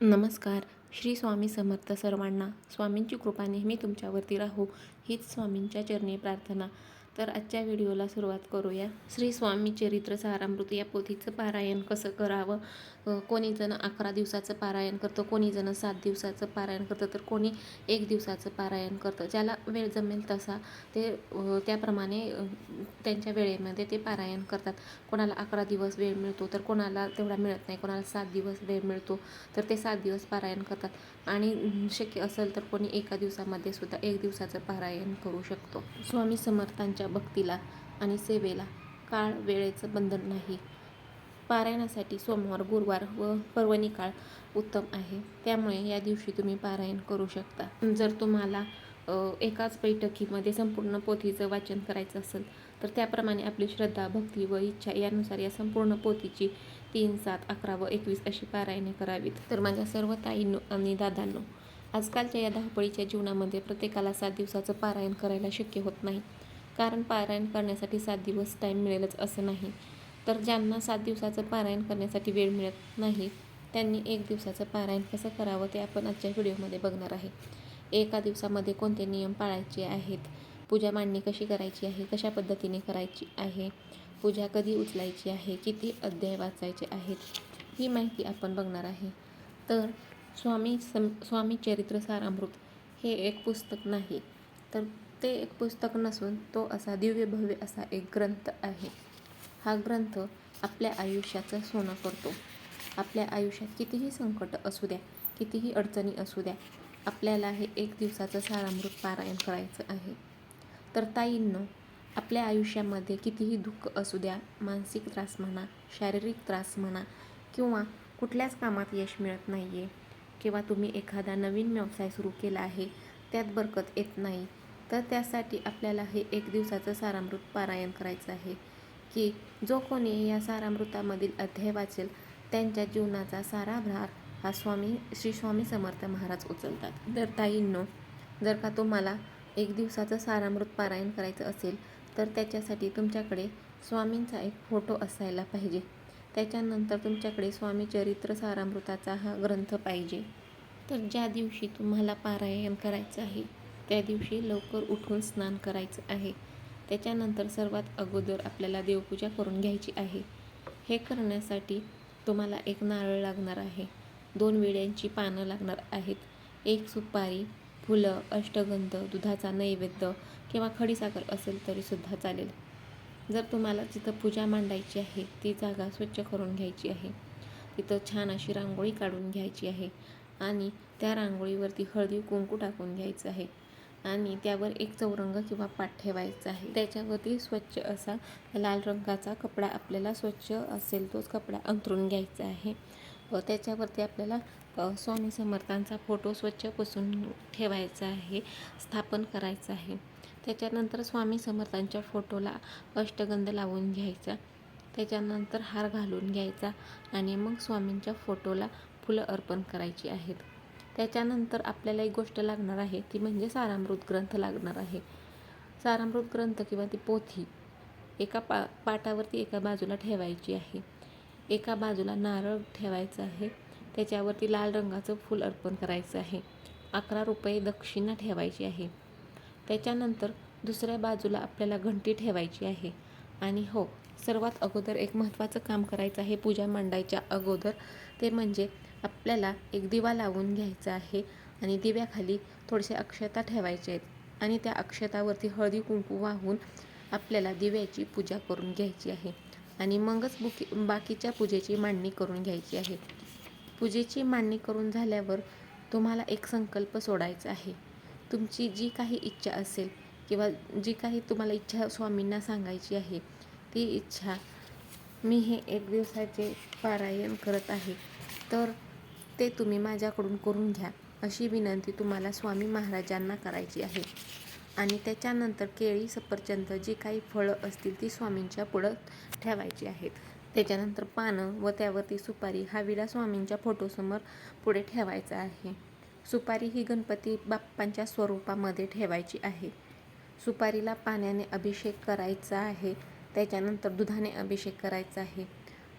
नमस्कार. श्री स्वामी समर्थ सर्वांना स्वामींची कृपा नेहमी तुमच्यावरती राहो. हीच स्वामींच्या चरणी प्रार्थना. तर आजच्या व्हिडिओला सुरुवात करूया. श्री स्वामी चरित्र सारामृत या पोथीचं पारायण कसं करावं? कोणी जण अकरा दिवसाचं पारायण करतं कोणी जण सात दिवसाचं पारायण करतं तर कोणी एक दिवसाचं पारायण करतं. ज्याला वेळ जमेल तसा ते त्याप्रमाणे त्यांच्या वेळेमध्ये ते पारायण करतात. कोणाला अकरा दिवस वेळ मिळतो तर कोणाला तेवढा मिळत नाही. कोणाला सात दिवस वेळ मिळतो तर ते सात दिवस पारायण करतात. आणि शक्य असेल तर कोणी एका दिवसामध्ये सुद्धा एक दिवसाचं पारायण करू शकतो. स्वामी समर्थांच्या भक्तीला आणि सेवेला काळ वेळेचं बंधन नाही. पारायणासाठी सोमवार गुरुवार व पर्वणी काळ उत्तम आहे. त्यामुळे या दिवशी तुम्ही पारायण करू शकता. जर तुम्हाला एकाच बैठकीमध्ये संपूर्ण पोथीचं वाचन करायचं असेल तर त्याप्रमाणे आपली श्रद्धा भक्ती व इच्छा यानुसार या संपूर्ण पोथीची तीन सात अकरा व एकवीस अशी पारायणे करावीत. तर माझ्या सर्व ताईंनो आणि दादांनो आजकालच्या या धावपळीच्या जीवनामध्ये प्रत्येकाला सात दिवसाचं पारायण करायला शक्य होत नाही. कारण पारायण करण्यासाठी सात दिवस टाईम मिळेलच असं नाही. तर ज्यांना सात दिवसाचं पारायण करण्यासाठी वेळ मिळत नाही त्यांनी एक दिवसाचं पारायण कसं करावं ते आपण आजच्या व्हिडिओमध्ये बघणार आहे. एका दिवसामध्ये कोणते नियम पाळायचे आहेत? पूजा मांडणी कशी करायची आहे? कशा पद्धतीने करायची आहे? पूजा कधी उचलायची आहे? किती अध्याय वाचायचे आहेत? ही माहिती आपण बघणार आहे. तर स्वामी सम स्वामी चरित्र सारामृत हे एक पुस्तक नाही तर ते एक पुस्तक नसून तो असा दिव्य भव्य असा एक ग्रंथ आहे. हा ग्रंथ आपल्या आयुष्याचं सोनं करतो. आपल्या आयुष्यात कितीही संकट असू द्या कितीही अडचणी असू द्या आपल्याला हे एक दिवसाचं सारामृत पारायण करायचं आहे. तर ताईंनं आपल्या आयुष्यामध्ये कितीही दुःख असू द्या मानसिक त्रास म्हणा शारीरिक त्रास म्हणा किंवा कुठल्याच कामात यश मिळत नाही आहे किंवा तुम्ही एखादा नवीन व्यवसाय सुरू केला आहे त्यात बरकत येत नाही तर त्यासाठी आपल्याला हे एक दिवसाचं सारामृत पारायण करायचं आहे की जो कोणी या सारामृतामधील अध्याय वाचेल त्यांच्या जीवनाचा सारा भार हा स्वामी श्री स्वामी समर्थ महाराज उचलतात. तर ताईंनो जर का तुम्हाला एक दिवसाचं सारामृत पारायण करायचं असेल तर त्याच्यासाठी तुमच्याकडे स्वामींचा एक फोटो असायला पाहिजे. त्याच्यानंतर तुमच्याकडे स्वामी चरित्र सारामृताचा हा ग्रंथ पाहिजे. तर ज्या दिवशी तुम्हाला पारायण करायचं आहे त्या दिवशी लवकर उठून स्नान करायचं आहे. त्याच्यानंतर सर्वात अगोदर आपल्याला देवपूजा करून घ्यायची आहे. हे करण्यासाठी तुम्हाला एक नारळ लागणार आहे. दोन विड्यांची पानं लागणार आहेत. एक सुपारी फुलं अष्टगंध दुधाचा नैवेद्य किंवा खडीसाखर असेल तरीसुद्धा चालेल. जर तुम्हाला जिथं पूजा मांडायची आहे ती जागा स्वच्छ करून घ्यायची आहे तिथं छान अशी रांगोळी काढून घ्यायची आहे आणि त्या रांगोळीवरती हळदी कुंकू टाकून घ्यायचं आहे आणि त्यावर एक चौरंग किंवा पाठ ठेवायचा आहे. त्याच्यावरती स्वच्छ असा लाल रंगाचा कपडा आपल्याला स्वच्छ असेल तोच कपडा अंथरून घ्यायचा आहे. व त्याच्यावरती आपल्याला स्वामी समर्थांचा फोटो स्वच्छ पुसून ठेवायचा आहे स्थापन करायचं आहे. त्याच्यानंतर स्वामी समर्थांच्या फोटोला अष्टगंध लावून घ्यायचा. त्याच्यानंतर हार घालून घ्यायचा आणि मग स्वामींच्या फोटोला फुलं अर्पण करायची आहेत. त्याच्यानंतर आपल्याला एक गोष्ट लागणार आहे ती म्हणजे सारामृत ग्रंथ लागणार आहे. सारामृत ग्रंथ किंवा ती पोथी एका पा पाटावरती एका बाजूला ठेवायची आहे. एका बाजूला नारळ ठेवायचं आहे. त्याच्यावरती लाल रंगाचं फूल अर्पण करायचं आहे. अकरा रुपये दक्षिणा ठेवायची आहे. त्याच्यानंतर दुसऱ्या बाजूला आपल्याला घंटी ठेवायची आहे. आणि हो सर्वात अगोदर एक महत्त्वाचं काम करायचं आहे पूजा मांडायच्या अगोदर. ते म्हणजे आपल्याला एक दिवा लावून घ्यायचा आहे आणि दिव्याखाली थोडेसे अक्षता ठेवायचे आहेत. आणि त्या अक्षतावरती हळदी कुंकू वाहून आपल्याला दिव्याची पूजा करून घ्यायची आहे. आणि मगच बुकी बाकीच्या पूजेची मांडणी करून घ्यायची आहे. पूजेची मांडणी करून झाल्यावर तुम्हाला एक संकल्प सोडायचा आहे. तुमची जी काही इच्छा असेल किंवा जी काही तुम्हाला इच्छा स्वामींना सांगायची आहे ती इच्छा मी हे एक दिवसाचे पारायण करत आहे. तर ते तुम्ही माझ्याकडून करून घ्या अशी विनंती तुम्हाला स्वामी महाराजांना करायची आहे. आणि त्याच्यानंतर केळी सफरचंद जी काही फळं असतील ती स्वामींच्या पुढं ठेवायची आहेत. त्याच्यानंतर पानं व त्यावरती सुपारी हा विडा स्वामींच्या फोटोसमोर पुढे ठेवायचा आहे. सुपारी ही गणपती बाप्पांच्या स्वरूपामध्ये ठेवायची आहे. सुपारीला पाण्याने अभिषेक करायचा आहे. त्याच्यानंतर दुधाने अभिषेक करायचा आहे.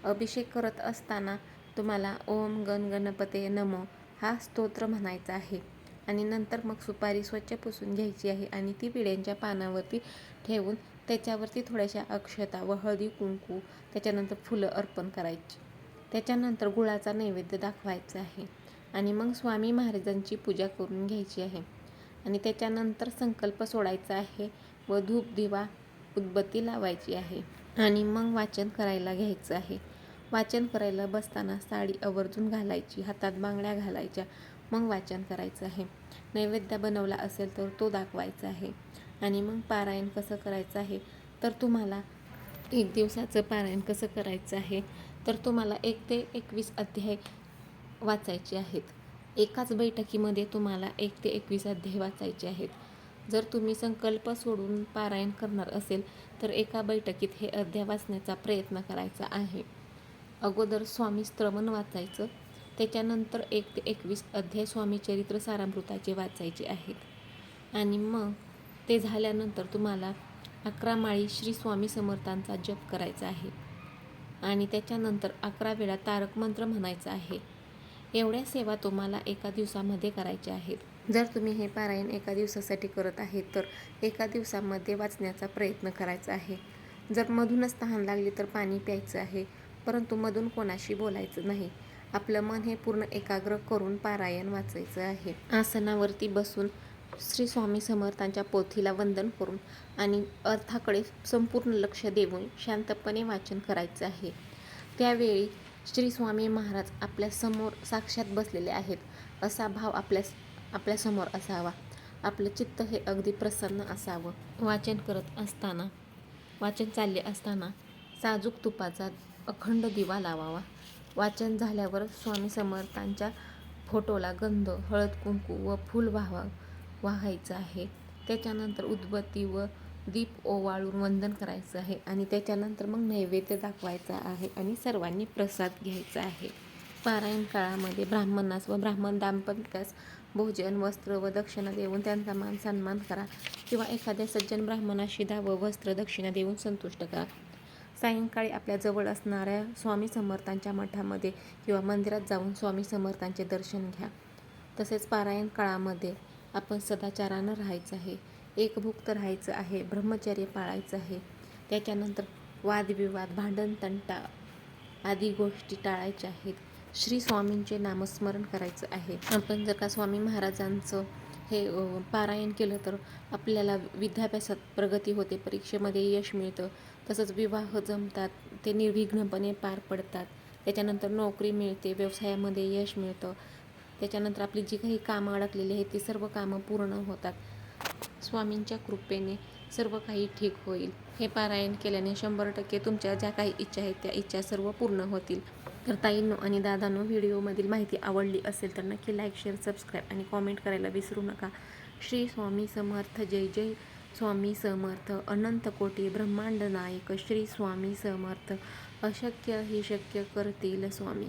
अभिषेक करत असताना तुम्हाला ओम गण गणपते नमो हा स्तोत्र म्हणायचा आहे. आणि नंतर मग सुपारी स्वच्छ पुसून घ्यायची आहे आणि ती विड्यांच्या पानावरती ठेवून त्याच्यावरती थोड्याशा अक्षता व हळदी कुंकू त्याच्यानंतर फुलं अर्पण करायची. त्याच्यानंतर गुळाचा नैवेद्य दाखवायचा आहे आणि मग स्वामी महाराजांची पूजा करून घ्यायची आहे. आणि त्याच्यानंतर संकल्प सोडायचा आहे व धूप दिवा उदबत्ती लावायची आहे आणि मग वाचन करायला घ्यायचं आहे. वाचन करायला बसताना साडी आवर्जून घालायची हातात बांगड्या घालायच्या मग वाचन करायचं आहे. नैवेद्य बनवला असेल तर तो दाखवायचा आहे. आणि मग पारायण कसं करायचं आहे? तर तुम्हाला एक दिवसाचं पारायण कसं करायचं आहे? तर तुम्हाला एक ते एकवीस अध्याय वाचायचे आहेत. एकाच बैठकीमध्ये तुम्हाला एक ते एकवीस अध्याय वाचायचे आहेत. जर तुम्ही संकल्प सोडून पारायण करणार असेल तर एका बैठकीत हे अध्याय वाचण्याचा प्रयत्न करायचा आहे. अगोदर स्वामी स्त्रवण वाचायचं त्याच्यानंतर एक ते एकवीस अध्याय स्वामी चरित्र सारामृताचे वाचायचे आहेत. आणि मग ते झाल्यानंतर तुम्हाला अकरा माळी श्री स्वामी समर्थांचा जप करायचा आहे. आणि त्याच्यानंतर अकरा वेळा तारक मंत्र म्हणायचा आहे. एवढ्या सेवा तुम्हाला एका दिवसामध्ये करायच्या आहेत. जर तुम्ही हे पारायण एका दिवसासाठी करत आहे तर एका दिवसामध्ये वाचण्याचा प्रयत्न करायचा आहे. जर मधूनच तहान लागली तर पाणी प्यायचं आहे परंतु मधून कोणाशी बोलायचं नाही. आपलं मन हे पूर्ण एकाग्र करून पारायण वाचायचं आहे. आसनावरती बसून श्री स्वामी समर्थांच्या पोथीला वंदन करून आणि अर्थाकडे संपूर्ण लक्ष देऊन शांतपणे वाचन करायचं आहे. त्यावेळी श्री स्वामी महाराज आपल्यासमोर साक्षात बसलेले आहेत असा भाव आपल्या आपल्यासमोर असावा. आपलं चित्त हे अगदी प्रसन्न असावं. वाचन करत असताना वाचन चालले असताना साजूक तुपाचा अखंड दिवा लावावा. वाचन झाल्यावर स्वामी समर्थांच्या फोटोला गंध हळद कुंकू व फूल वाहवा वाहायचं आहे. त्याच्यानंतर उदबत्ती व दीप ओवाळून वंदन करायचं आहे आणि त्याच्यानंतर मग नैवेद्य दाखवायचा आहे आणि सर्वांनी प्रसाद घ्यायचा आहे. पारायण काळामध्ये ब्राह्मणास व ब्राह्मण दाम्पत्यास भोजन वस्त्र व दक्षिणा देऊन त्यांचा मान सन्मान करा किंवा एखाद्या सज्जन ब्राह्मणाशी दावं वस्त्र दक्षिणा देऊन संतुष्ट करा. सायंकाळी आपल्या जवळ असणाऱ्या स्वामी समर्थांच्या मठामध्ये किंवा मंदिरात जाऊन स्वामी समर्थांचे दर्शन घ्या. तसेच पारायण काळामध्ये आपण सदाचारानं राहायचं आहे. एकभुक्त राहायचं आहे. ब्रह्मचर्य पाळायचं आहे. त्याच्यानंतर वादविवाद भांडण तंटा आदी गोष्टी टाळायच्या आहेत. श्री स्वामींचे नामस्मरण करायचं आहे. आपण जर का स्वामी महाराजांचं हे पारायण केलं तर आपल्याला विद्याभ्यासात प्रगती होते. परीक्षेमध्ये यश मिळतं. तसंच विवाह जमतात ते निर्विघ्नपणे पार पडतात. त्याच्यानंतर नोकरी मिळते व्यवसायामध्ये यश मिळतं. त्याच्यानंतर आपली जी काही कामं अडकलेली आहेत ती सर्व कामं पूर्ण होतात. स्वामींच्या कृपेने सर्व काही ठीक होईल. हे पारायण केल्याने शंभर टक्के तुमच्या ज्या काही इच्छा आहेत त्या इच्छा सर्व पूर्ण होतील. तर ताईंनो आणि दादांनो व्हिडिओमधील माहिती आवडली असेल तर नक्की लाईक शेअर सबस्क्राईब आणि कॉमेंट करायला विसरू नका. श्री स्वामी समर्थ जय जय. स्वामी समर्थ अनंत कोटी ब्रह्मांड नायक श्री स्वामी समर्थ. अशक्य हे शक्य करतील स्वामी.